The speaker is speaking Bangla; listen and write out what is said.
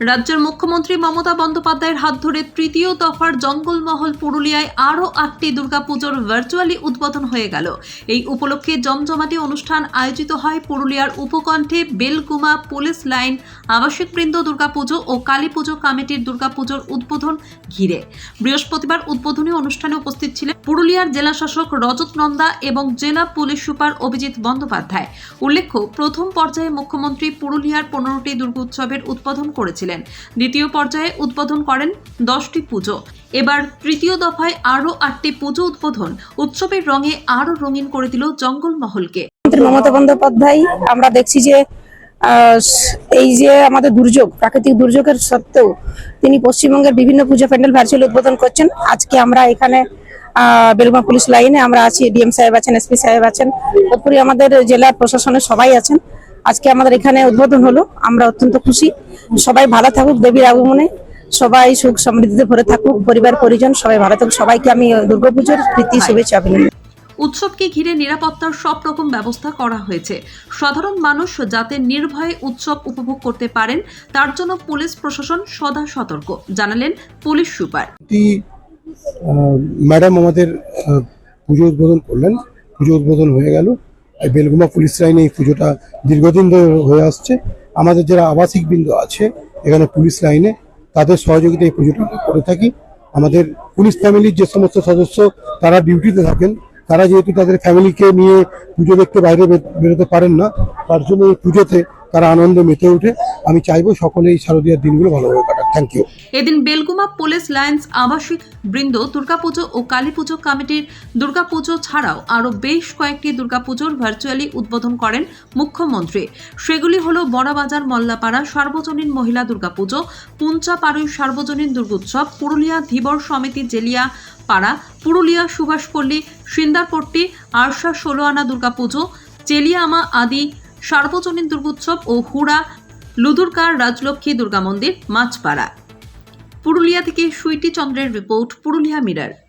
রাজ্যের মুখ্যমন্ত্রী মমতা বন্দ্যোপাধ্যায়ের হাত ধরে তৃতীয় দফার জঙ্গলমহল পুরুলিয়ায় আরও আটটি দুর্গাপুজোর ভার্চুয়ালি উদ্বোধন হয়ে গেল। এই উপলক্ষে জমজমাটি অনুষ্ঠান আয়োজিত হয় পুরুলিয়ার উপকণ্ঠে বেলগুমা পুলিশ লাইন, আবাসিকবৃন্দ দুর্গাপুজো ও কালী পুজো কমিটির দুর্গাপুজোর উদ্বোধন ঘিরে। বৃহস্পতিবার উদ্বোধনী অনুষ্ঠানে উপস্থিত ছিলেন পুরুলিয়ার জেলা শাসক রজত নন্দা এবং জেলা পুলিশ সুপার অভিজিৎ বন্দ্যোপাধ্যায়। উল্লেখ্য, প্রথম পর্যায়ে মুখ্যমন্ত্রী পুরুলিয়ার পনেরোটি দুর্গোৎসবের উদ্বোধন করেছিলেন। দ্বিতীয় পর্যায়ে উদ্বোধন করেন দশটি পুজো। এবার তৃতীয় দফায় আরও আটটি পুজো উদ্বোধন। উৎসবের রঙে আরও রঙিন করে দিল জঙ্গলমহলকে। মমতা বন্দ্যোপাধ্যায় আমরা দেখছি যে এই যে আমাদের দুর্যোগ প্রাকৃতিক দুর্যোগের সত্ত্বেও তিনি পশ্চিমবঙ্গের বিভিন্ন পুজো প্যান্ডেল ভার্চুয়াল উদ্বোধন করছেন। আজকে আমরা এখানে আহ, বেলগুমা পুলিশ লাইনে আমরা আছি ডিএম সাহেব আছেন এসপি সাহেব আছেন তৎপরি আমাদের জেলার প্রশাসনের সবাই আছেন। আজকে আমাদের এখানে উদ্বোধন হলো। আমরা অত্যন্ত খুশি। সবাই ভালো থাকুক দেবীর আগমনে। সবাই সুখ সমৃদ্ধিতে ভরে থাকুক। পরিবার পরিজন সবাই ভালো থাকুক। সবাইকে আমি দুর্গাপুজোর প্রীতি শুভেচ্ছা অভিনন্দন। উৎসবকে ঘিরে নিরাপত্তার সব রকম ব্যবস্থা করা হয়েছে। সাধারণ মানুষ যাতে নির্ভয়ে উৎসব উপভোগ করতে পারেন তার জন্য পুলিশ প্রশাসন সদা সতর্ক জানালেন পুলিশ সুপার। ম্যাডাম আমাদের পুজো উদ্বোধন করলেন। পুজো উদ্বোধন হয়ে গেল। বেলগুমা পুলিশ লাইনে এই পুজোটা দীর্ঘদিন ধরে হয়ে আসছে। আমাদের যারা আবাসিক বৃন্দ আছে, এখানে পুলিশ লাইনে, তাদের সহযোগিতা এই পুজোটা করে থাকি। আমাদের পুলিশ ফ্যামিলির যে সমস্ত সদস্য, তারা ডিউটিতে থাকেন। তারা যেহেতু তাদের ফ্যামিলিকে নিয়ে পুজো দেখতে বাইরে বেরোতে পারেন না, তার জন্য এই পুজোতে তারা আনন্দে মেতে ওঠে। আমি চাইব সকলে এই শারদীয়ার দিনগুলো ভালোভাবে কাটাক। থ্যাংক ইউ এদিন বেলগুমা পুলিশ লাইন্স আবাসিক বৃন্দ দুর্গাপুজো ও কালীপুজো কমিটির দুর্গাপুজো ছাড়াও আরও বেশ কয়েকটি দুর্গাপুজোর ভার্চুয়ালি উদ্বোধন করেন মুখ্যমন্ত্রী। সেগুলি হল বড়বাজার, মল্লাপাড়া, সার্বজনীন মহিলা দুর্গাপুজো পুঞ্চা পাড়ুই সার্বজনীন দুর্গোৎসব, পুরুলিয়া ধীবর সমিতি জেলিয়া পাড়া, পুরুলিয়া সুভাষপল্লী, সিন্দারপট্টি, আরশা ষোলোয়ানা দুর্গাপুজো চেলিয়ামা আদি সার্বজনীন দুর্গোৎসব ও হুড়া লুদুরকার রাজলক্ষ্মী দুর্গা মন্দির মাছপাড়া। পুরুলিয়া থেকে সুইটি চন্দ্রের রিপোর্ট পুরুলিয়া মিরার।